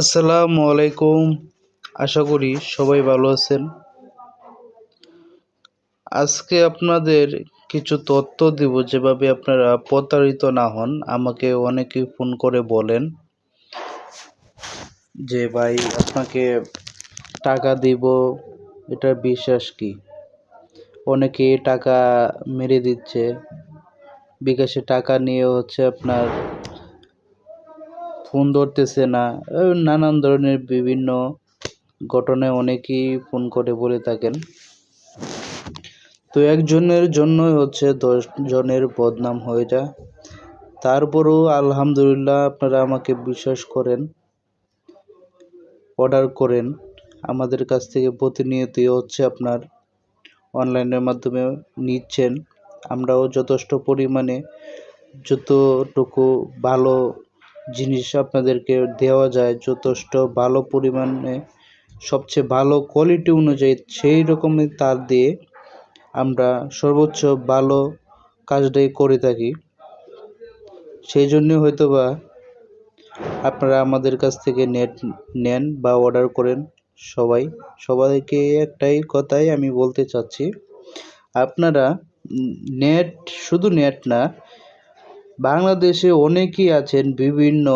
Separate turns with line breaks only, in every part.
আসসালামু আলাইকুম। আশা করি সবাই ভালো আছেন। আজকে আপনাদের কিছু তথ্য দিব যেভাবে আপনারা প্রতারিত না হন। আমাকে অনেকেই ফোন করে বলেন যে, ভাই, আপনাকে টাকা দিব, এটা বিশ্বাস কি? অনেকে টাকা মেরে দিচ্ছে। বিকাশে টাকা নিয়ে হচ্ছে আপনার ফোন ধরতেছে না। নানান ধরনের বিভিন্ন ঘটনায় অনেকেই ফোন করে বলে থাকেন। তো একজনের জন্যই হচ্ছে দশ জনের বদনাম হয়ে যায় তারপরেও আলহামদুলিল্লাহ আপনারা আমাকে বিশ্বাস করেন, অর্ডার করেন। আমাদের কাছ থেকে প্রতিনিয়তই হচ্ছে আপনার অনলাইনের মাধ্যমে নিচ্ছেন। আমরাও যথেষ্ট পরিমাণে যতটুকু ভালো জিনিস আপনাদেরকে দেওয়া যায় যথেষ্ট ভালো পরিমাণে, সবচেয়ে ভালো কোয়ালিটি অনুযায়ী সেই রকমের তার দিয়ে আমরা সর্বোচ্চ ভালো কাজটাই করে থাকি। সেই জন্য হয়তো বা আপনারা আমাদের কাছ থেকে নেট নেন বা অর্ডার করেন সবাই। সবাইকে একটাই কথাই আমি বলতে চাচ্ছি, আপনারা নেট শুধু নেট না বাংলাদেশে অনেকেই আছেন, বিভিন্ন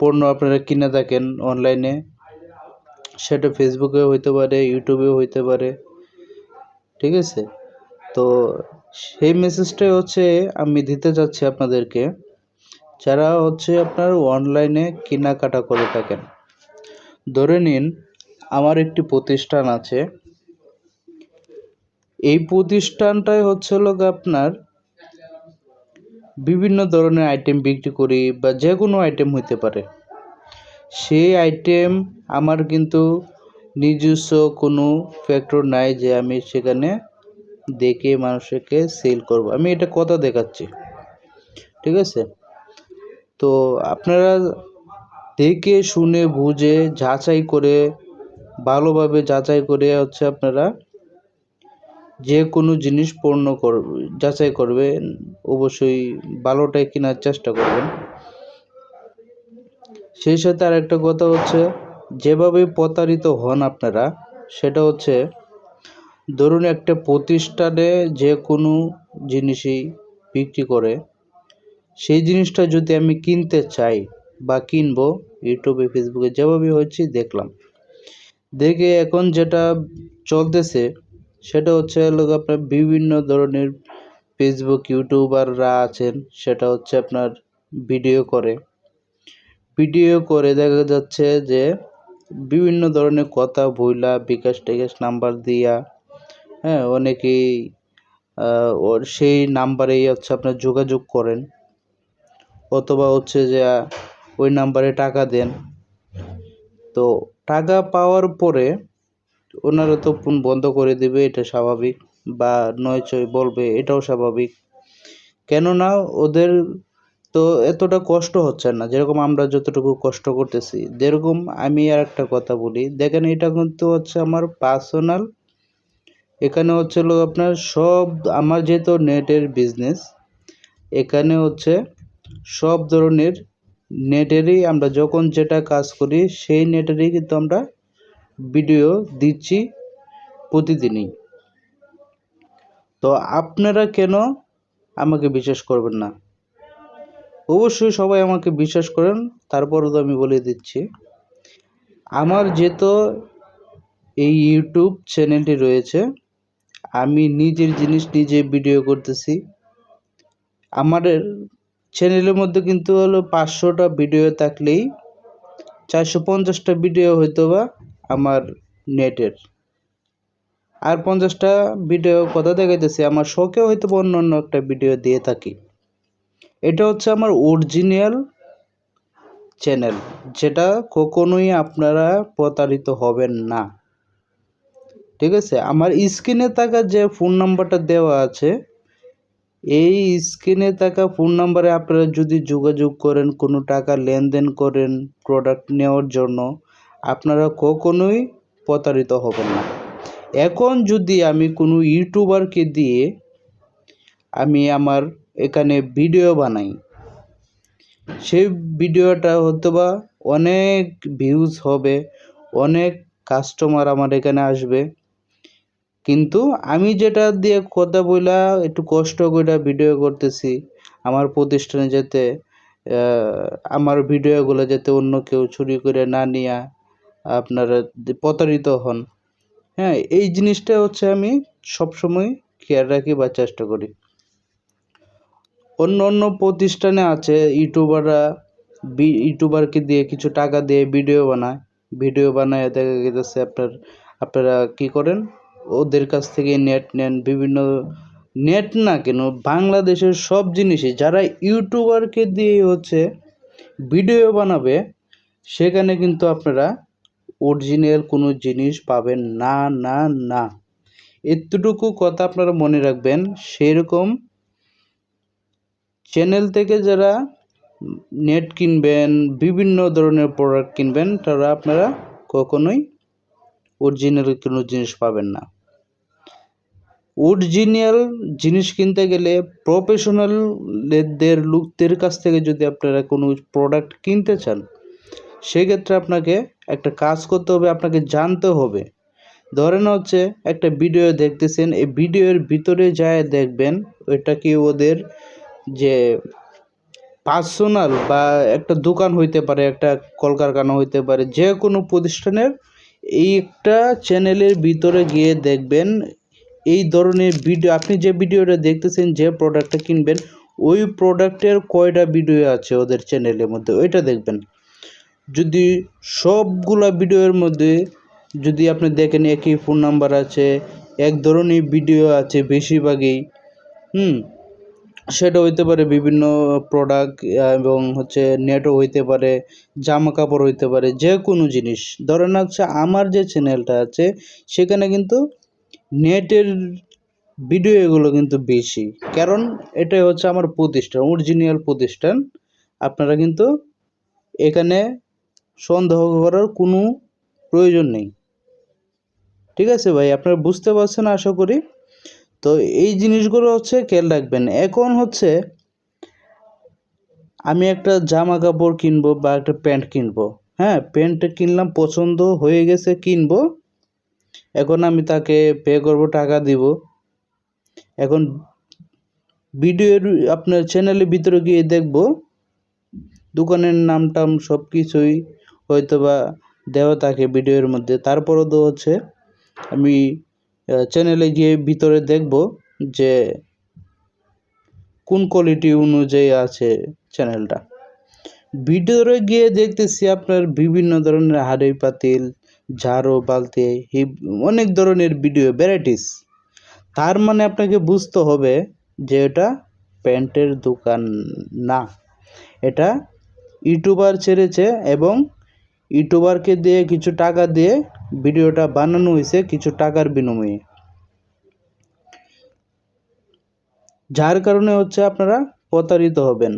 পণ্য আপনারা কিনে থাকেন অনলাইনে সেটা ফেসবুকেও হইতে পারে ইউটিউবেও হইতে পারে। ঠিক আছে? তো সেই মেসেজটাই হচ্ছে, আমি দিতে চাচ্ছি আপনাদেরকে। যারা হচ্ছে আপনার অনলাইনে কেনাকাটা করে থাকেন। ধরে নিন, আমার একটি প্রতিষ্ঠান আছে। এই প্রতিষ্ঠানটাই হচ্ছে লোক আপনার বিভিন্ন ধরনের আইটেম বিক্রি করি বা যে কোনো আইটেম হইতে পারে। সেই আইটেম আমার কিন্তু নিজস্ব কোনো ফ্যাক্টর নাই যে আমি সেখানে দেখে মানুষকে সেল করব। আমি এটা কথা দেখাচ্ছি, ঠিক আছে? তো আপনারা দেখে, শুনে, বুঝে, যাচাই করে, ভালোভাবে যাচাই করে হচ্ছে আপনারা যে কোনো জিনিস পণ্য কর, যাচাই করবেন অবশ্যই ভালোটাই কেনার চেষ্টা করবেন। সেই সাথে আর একটা কথা হচ্ছে, যেভাবে প্রতারিত হন আপনারা, সেটা হচ্ছে, ধরুন একটা প্রতিষ্ঠানে যে কোনো জিনিসই বিক্রি করে, সেই জিনিসটা যদি আমি কিনতে চাই বা কিনবো, ইউটিউবে, ফেসবুকে যেভাবে হচ্ছে দেখলাম। দেখে এখন যেটা চলতেছে সেটা হচ্ছে লোক আপনার বিভিন্ন ধরনের ফেসবুক ইউটিউবাররা আছেন, সেটা হচ্ছে আপনার ভিডিও করে। ভিডিও করে দেখা যাচ্ছে যে বিভিন্ন ধরনের কথা ভুলা বিকাশ টিকাশ নাম্বার দিয়া হ্যাঁ অনেকেই ওর সেই নাম্বারেই হচ্ছে আপনার যোগাযোগ করেন। অথবা হচ্ছে যে, ওই নাম্বারে টাকা দেন। তো টাকা পাওয়ার পরে ওনারা তো ফোন বন্ধ করে দেবে, এটা স্বাভাবিক, বা নয় চয় বলবে, এটাও স্বাভাবিক। কেননা ওদের তো এতটা কষ্ট হচ্ছে না, যেরকম আমরা যতটুকু কষ্ট করতেছি। যেরকম আমি আর একটা কথা বলি, দেখেন এটা কিন্তু হচ্ছে আমার পার্সোনাল এখানে হচ্ছে আপনার সব, আমার যেহেতু নেটের বিজনেস এখানে হচ্ছে সব ধরনের নেটেরই আমরা যখন যেটা কাজ করি, সেই নেটেরই কিন্তু আমরা ভিডিও দিচ্ছি প্রতিদিনই। তো আপনারা কেন আমাকে বিশ্বাস করবেন না? অবশ্যই সবাই আমাকে বিশ্বাস করেন, তারপরও তো আমি বলে দিচ্ছি। আমার যেহেতু এই ইউটিউব চ্যানেলটি রয়েছে, আমি নিজের জিনিস নিজে ভিডিও করতেছি। আমাদের চ্যানেলের মধ্যে কিন্তু হলো পাঁচশোটা ভিডিও থাকলেই চারশো পঞ্চাশটা ভিডিও হয়তো বা আমার নেটের। আর পঞ্চাশটা ভিডিও কথা দেখাইতেছি, আমার শখে হয়তো অন্য অন্য একটা ভিডিও দিয়ে থাকি। এটা হচ্ছে আমার অরিজিনাল চ্যানেল যেটা কখনোই আপনারা প্রতারিত হবেন না। ঠিক আছে? আমার স্ক্রিনে থাকা যে ফোন নাম্বারটা দেওয়া আছে, এই স্ক্রিনে থাকা ফোন নাম্বারে আপনারা যদি যোগাযোগ করেন, কোনো টাকা লেনদেন করেন প্রোডাক্ট নেওয়ার জন্য আপনারা কখনোই প্রতারিত হবেন না। এখন যদি আমি কোনো ইউটিউবারকে দিয়ে আমি আমার এখানে ভিডিও বানাই, সেই ভিডিওটা হয়তো বা অনেক ভিউজ হবে, অনেক কাস্টমার আমার এখানে আসবে। কিন্তু আমি যেটা দিয়ে কথা বইলা একটু কষ্ট করে ভিডিও করতেছি, আমার প্রতিষ্ঠানে যাতে আমার ভিডিওগুলো যাতে অন্য কেউ চুরি করে না নিয়ে আপনারা প্রতারিত হন। হ্যাঁ এই জিনিসটা হচ্ছে আমি সবসময় খেয়াল রাখি বা চেষ্টা করি। অন্য অন্য প্রতিষ্ঠানে আছে, ইউটিউবাররা ইউটিউবারকে দিয়ে কিছু টাকা দিয়ে ভিডিও বানায়। ভিডিও বানায়, দেখা গেছে আপনার, আপনারা কি করেন? ওদের কাছ থেকে নেট নেন, বিভিন্ন নেট না কেন, বাংলাদেশের সব জিনিসই যারা ইউটিউবারকে দিয়ে হচ্ছে ভিডিও বানাবে, সেখানে কিন্তু আপনারা অরিজিনাল কোনো জিনিস পাবেন না না না। এতটুকু কথা আপনারা মনে রাখবেন, সেরকম চ্যানেল থেকে যারা নেট কিনবেন, বিভিন্ন ধরনের প্রোডাক্ট কিনবেন, তারা আপনারা কখনোই অরিজিনাল কোনো জিনিস পাবেন না। অরিজিনাল জিনিস কিনতে গেলে প্রফেশনালদের লোকদের কাছ থেকে যদি আপনারা কোনো প্রোডাক্ট কিনতে চান, সেক্ষেত্রে আপনাকে একটা কাজ করতে হবে, আপনাকে জানতে হবে। ধরেন হচ্ছে একটা ভিডিও দেখতেছেন, এই ভিডিওর ভিতরে যায় দেখবেন, ওইটা কি ওদের যে পার্সোনাল বা একটা দোকান হইতে পারে, একটা কলকারখানা হইতে পারে, যে কোনো প্রতিষ্ঠানের এই একটা চ্যানেলের ভিতরে গিয়ে দেখবেন, এই ধরনের ভিডিও আপনি যে ভিডিওটা দেখতেছেন, যে প্রোডাক্টটা কিনবেন, ওই প্রোডাক্টের কয়টা ভিডিও আছে ওদের চ্যানেলের মধ্যে, ওইটা দেখবেন। যদি সবগুলা ভিডিওর মধ্যে যদি আপনি দেখেন একই ফোন নাম্বার আছে, এক ধরনের ভিডিও আছে বেশিরভাগই, হুম, সেটা হইতে পারে বিভিন্ন প্রোডাক্ট এবং হচ্ছে নেটও হইতে পারে জামা কাপড় হইতে পারে, যে কোনো জিনিস। ধরেন হচ্ছে আমার যে চ্যানেলটা আছে, সেখানে কিন্তু নেটের ভিডিও এগুলো কিন্তু বেশি। কারণ এটাই হচ্ছে আমার প্রতিষ্ঠান অরিজিনাল প্রতিষ্ঠান। আপনারা কিন্তু এখানে সন্দেহ করার কোনো প্রয়োজন নেই। ঠিক আছে ভাই, আপনারা বুঝতে পারছেন আশা করি। তো এই জিনিসগুলো হচ্ছে খেয়াল রাখবেন। এখন হচ্ছে আমি একটা জামা কাপড় কিনবো বা একটা প্যান্ট কিনবো। হ্যাঁ প্যান্টটা কিনলাম, পছন্দ হয়ে গেছে, কিনবো। এখন আমি তাকে পে করব, টাকা দিব। এখন ভিডিওর আপনার চ্যানেলের ভিতরে গিয়ে দেখব। দোকানের নাম টাম সব কিছুই হয়তো বা দেওয়া থাকে ভিডিওর মধ্যে। তারপরও তো হচ্ছে, আমি চ্যানেলে গিয়ে ভিতরে দেখব যে কোন কোয়ালিটি অনুযায়ী আছে চ্যানেলটা ভিডিওরে গিয়ে দেখতেছি আপনার বিভিন্ন ধরনের হাড়ি পাতিল, ঝাড়ু, বালতি, হিপ, অনেক ধরনের ভিডিও ভ্যারাইটিস তার মানে আপনাকে বুঝতে হবে যে এটা প্যান্টের দোকান না। এটা ইউটিউবার ছেড়েছে এবং ইউটিউবারকে দিয়ে কিছু টাকা দিয়ে ভিডিওটা বানানো হয়েছে কিছু টাকার বিনিময়ে। যার কারণে হচ্ছে আপনারা প্রতারিত হবেন।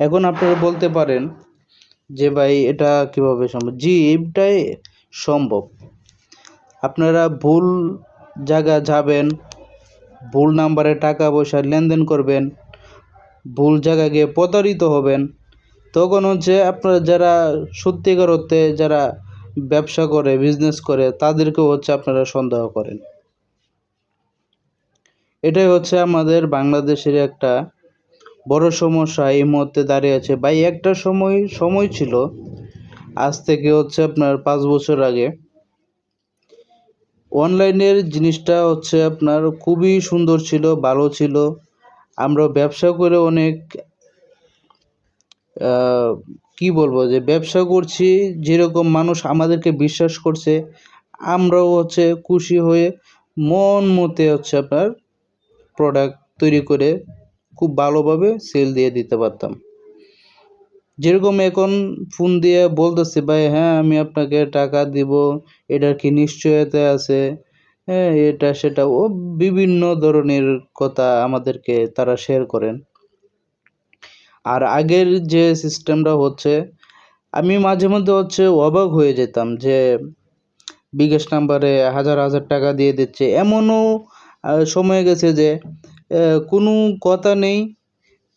এখন আপনারা বলতে পারেন যে ভাই এটা কীভাবে সম্ভব? জি এটাই সম্ভব। আপনারা ভুল জায়গা যাবেন, ভুল নাম্বারে টাকা পয়সা লেনদেন করবেন, ভুল জায়গায় গিয়ে প্রতারিত হবেন তখন হচ্ছে আপনারা যারা সত্যিকার অর্থে যারা ব্যবসা করে বিজনেস করে, তাদেরকেও হচ্ছে আপনারা সন্দেহ করেন। এটাই হচ্ছে আমাদের বাংলাদেশের একটা বড় সমস্যা এই মুহূর্তে দাঁড়িয়ে আছে। ভাই, একটা সময় সময় ছিল, আজ থেকে হচ্ছে আপনার পাঁচ বছর আগে। অনলাইনের জিনিসটা হচ্ছে আপনার খুবই সুন্দর ছিল, ভালো ছিল। আমরা ব্যবসা করে অনেক কি বলব যে ব্যবসা করছি, যেরকম মানুষ আমাদেরকে বিশ্বাস করছে, আমরাও হচ্ছে খুশি হয়ে মন মতে হচ্ছে আপনার প্রোডাক্ট তৈরি করে খুব ভালোভাবে সেল দিয়ে দিতে পারতাম। যেরকম এখন ফোন দিয়ে বলতেছে, ভাই হ্যাঁ আমি আপনাকে টাকা দিব এটার কি নিশ্চয়তা আছে? হ্যাঁ এটা সেটা ও বিভিন্ন ধরনের কথা আমাদেরকে তারা শেয়ার করেন। আর আগের যে সিস্টেমটা হচ্ছে, আমি মাঝে মধ্যে হচ্ছে অবাক হয়ে যেতাম যে বিকাশ নাম্বারে হাজার হাজার টাকা দিয়ে দিচ্ছে। এমনও সময় গেছে যে কোনো কথা নেই।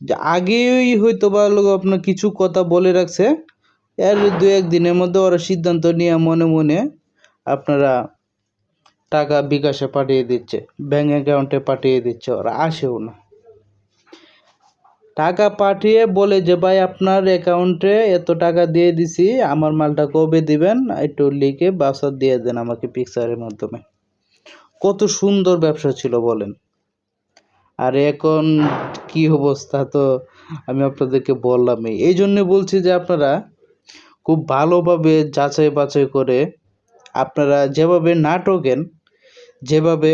যে আগেই হয়তো বা লোক আপনার কিছু কথা বলে রাখছে, এর দু দিনের মধ্যে ওরা সিদ্ধান্ত নিয়ে মনে মনে আপনারা টাকা বিকাশে পাঠিয়ে দিচ্ছে ব্যাঙ্ক অ্যাকাউন্টে পাঠিয়ে দিচ্ছে, ওরা আসেও না। টাকা পাঠিয়ে বলে যে, ভাই, আপনার অ্যাকাউন্টে এত টাকা দিয়ে দিছি, আমার মালটা কবে দিবেন? একটু লিখে বাসার দিয়ে দেন আমাকে পিকচারের মাধ্যমে। কত সুন্দর ব্যবসা ছিল, বলেন। আর এখন কি অবস্থা তো আমি আপনাদেরকে বললামই। এই জন্য বলছি যে, আপনারা খুব ভালোভাবে যাচাই বাছাই করে আপনারা যেভাবে না যেভাবে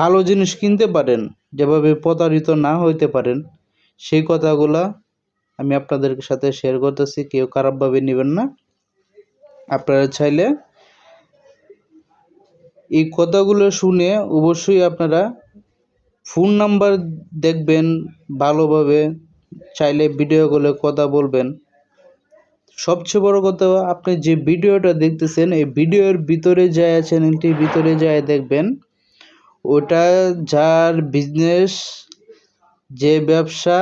ভালো জিনিস কিনতে পারেন, যেভাবে প্রতারিত না হইতে পারেন সেই কথাগুলা আমি আপনাদের সাথে শেয়ার করতেছি। কেউ খারাপভাবে নেবেন না। আপনারা চাইলে এই কথাগুলো শুনে অবশ্যই আপনারা ফোন নাম্বার দেখবেন ভালোভাবে। চাইলে ভিডিও ভিডিওগুলো কথা বলবেন। সবচেয়ে বড় কথা, আপনি যে ভিডিওটা দেখতেছেন, এই ভিডিওর ভিতরে যায় চ্যানেলটির ভিতরে যায় দেখবেন। ওটা যার বিজনেস যে ব্যবসা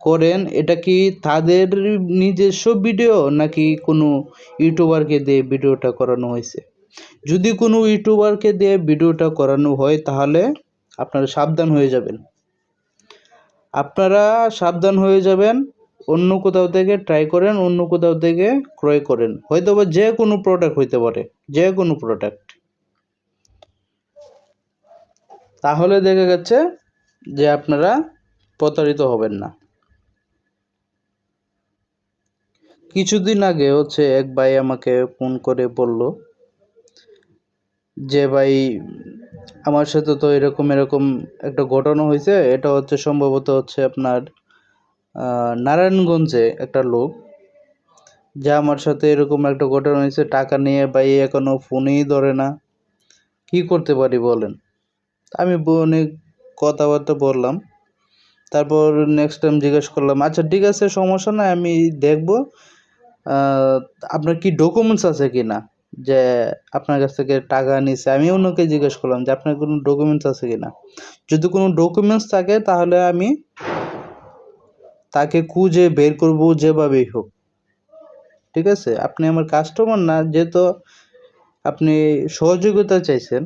করেন, এটা কি তাদের নিজস্ব ভিডিও নাকি কোনো ইউটিউবারকে দিয়ে ভিডিওটা করানো হয়েছে? যদি কোনো ইউটিউবারকে দিয়ে ভিডিওটা করানো হয়, তাহলে আপনারা সাবধান হয়ে যাবেন। আপনারা সাবধান হয়ে যাবেন, অন্য কোথাও থেকে ট্রাই করেন, অন্য কোথাও থেকে ক্রয় করেন। হয়তো বা যে কোনো প্রোডাক্ট হইতে পারে, যে কোনো প্রোডাক্ট তাহলে দেখা যাচ্ছে যে আপনারা প্রতারিত হবেন না। কিছুদিন আগে হচ্ছে এক ভাই আমাকে ফোন করে বলল যে, ভাই, আমার সাথে তো এরকম এরকম একটা ঘটনা হয়েছে। এটা হচ্ছে সম্ভবত হচ্ছে আপনার নারায়ণগঞ্জে একটা লোক যা আমার সাথে এরকম একটা ঘটনা হয়েছে। টাকা নিয়ে ভাই এখনও ফোনেই ধরে না। কি করতে পারি বলেন? আমি অনেক কথাবার্তা বললাম। তারপর নেক্সট টাইম জিজ্ঞেস করলাম আচ্ছা ঠিক আছে, সমস্যা নাই, আমি দেখব আপনার কি ডকুমেন্টস আছে কি না? যে আপনার কাছ থেকে টাকা নিছে, আমি অন্যকে জিজ্ঞেস করলাম যে, আপনার কোনো ডকুমেন্টস আছে কি না? যদি কোনো ডকুমেন্টস থাকে, তাহলে আমি তাকে খুঁজে বের করব যেভাবেই হোক। ঠিক আছে? আপনি আমার কাস্টমার না, যেহেতু আপনি সহযোগিতা চাইছেন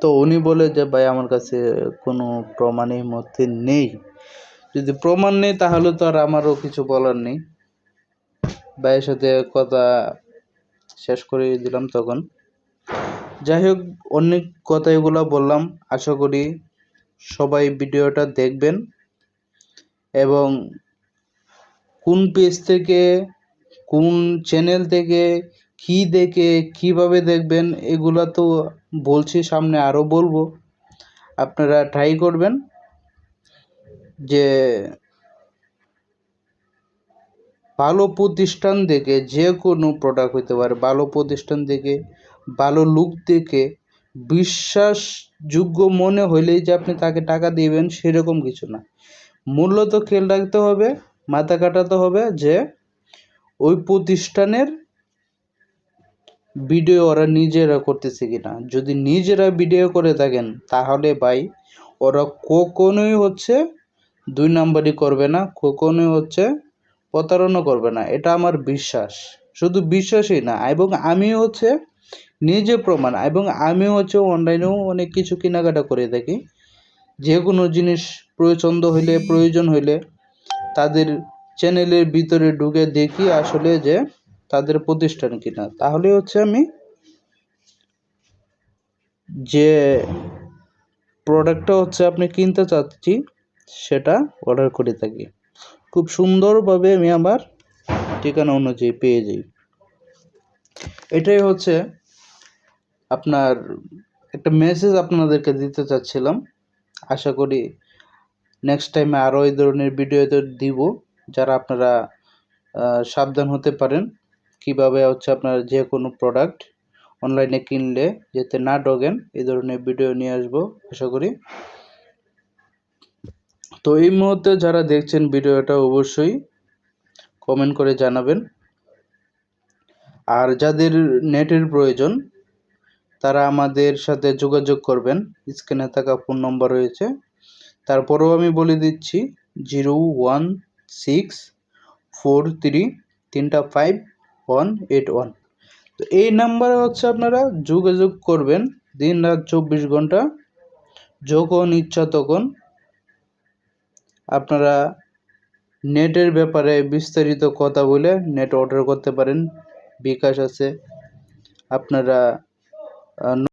তো উনি বলে যে, ভাই, আমার কাছে কোনো প্রমাণ এই মধ্যে নেই। যদি প্রমাণ নেই, তাহলে তো আর আমারও কিছু বলার নেই। ভাইয়ের সাথে কথা শেষ করে দিলাম তখন। যাই হোক, অনেক কথা এগুলো বললাম। আশা করি সবাই ভিডিওটা দেখবেন এবং কোন পেজ থেকে, কোন চ্যানেল থেকে, কি দেখে, কীভাবে দেখবেন, এগুলা তো বলছি সামনে আরও বলব। আপনারা ট্রাই করবেন যে ভালো প্রতিষ্ঠান থেকে যে কোনো প্রোডাক্ট হতে পারে, ভালো প্রতিষ্ঠান থেকে, ভালো লুক দেখে বিশ্বাসযোগ্য মনে হইলেই যে আপনি তাকে টাকা দিবেন সেরকম কিছু না। মূলত খেয়াল রাখতে হবে, মাথা কাটাতে হবে যে ওই প্রতিষ্ঠানের ভিডিও ওরা নিজেরা করতেছে কিনা। যদি নিজেরা ভিডিও করে থাকেন, তাহলে ভাই, ওরা কখনোই হচ্ছে দুই নাম্বারই করবে না, কখনোই হচ্ছে প্রতারণা করবে না। এটা আমার বিশ্বাস। শুধু বিশ্বাসই না, এবং আমি হচ্ছে নিজে প্রমাণ, এবং আমি হচ্ছে অনলাইনেও অনেক কিছু কেনাকাটা করে থাকি। যে কোনো জিনিস প্রয়োজন্দ হইলে, প্রয়োজন হইলে তাদের চ্যানেলের ভিতরে ঢুকে দেখি আসলে যে তাদের প্রতিষ্ঠান কিনা? তাহলে হচ্ছে আমি যে প্রোডাক্টটা হচ্ছে আপনি কিনতে চাচ্ছি, সেটা অর্ডার করে থাকি। খুব সুন্দরভাবে আমি আমার ঠিকানা অনুযায়ী পেয়ে যাই। এটাই হচ্ছে আপনার একটা মেসেজ আপনাদেরকে দিতে চাচ্ছিলাম। আশা করি নেক্সট টাইমে আরও এই ধরনের ভিডিও দিব, যারা আপনারা সাবধান হতে পারেন। কীভাবে হচ্ছে আপনার যে কোনো প্রোডাক্ট অনলাইনে কিনলে যাতে না ডগেন, এই ধরনের ভিডিও নিয়ে আসব, আশা করি। তো এই মুহূর্তে যারা দেখছেন ভিডিওটা অবশ্যই কমেন্ট করে জানাবেন। আর যাদের নেটের প্রয়োজন, তারা আমাদের সাথে যোগাযোগ করবেন। স্ক্রিনে থাকা ফোন নম্বর রয়েছে। তারপরেও আমি বলে দিচ্ছি zero one six four three তিনটা ফাইভ ওয়ান এইট ওয়ান তো এই নাম্বারে হচ্ছে আপনারা যোগাযোগ করবেন দিন রাত চব্বিশ ঘণ্টা যখন ইচ্ছা তখন আপনারা নেটের ব্যাপারে বিস্তারিত কথা বলে নেট অর্ডার করতে পারেন। বিকাশ আছে। আপনারা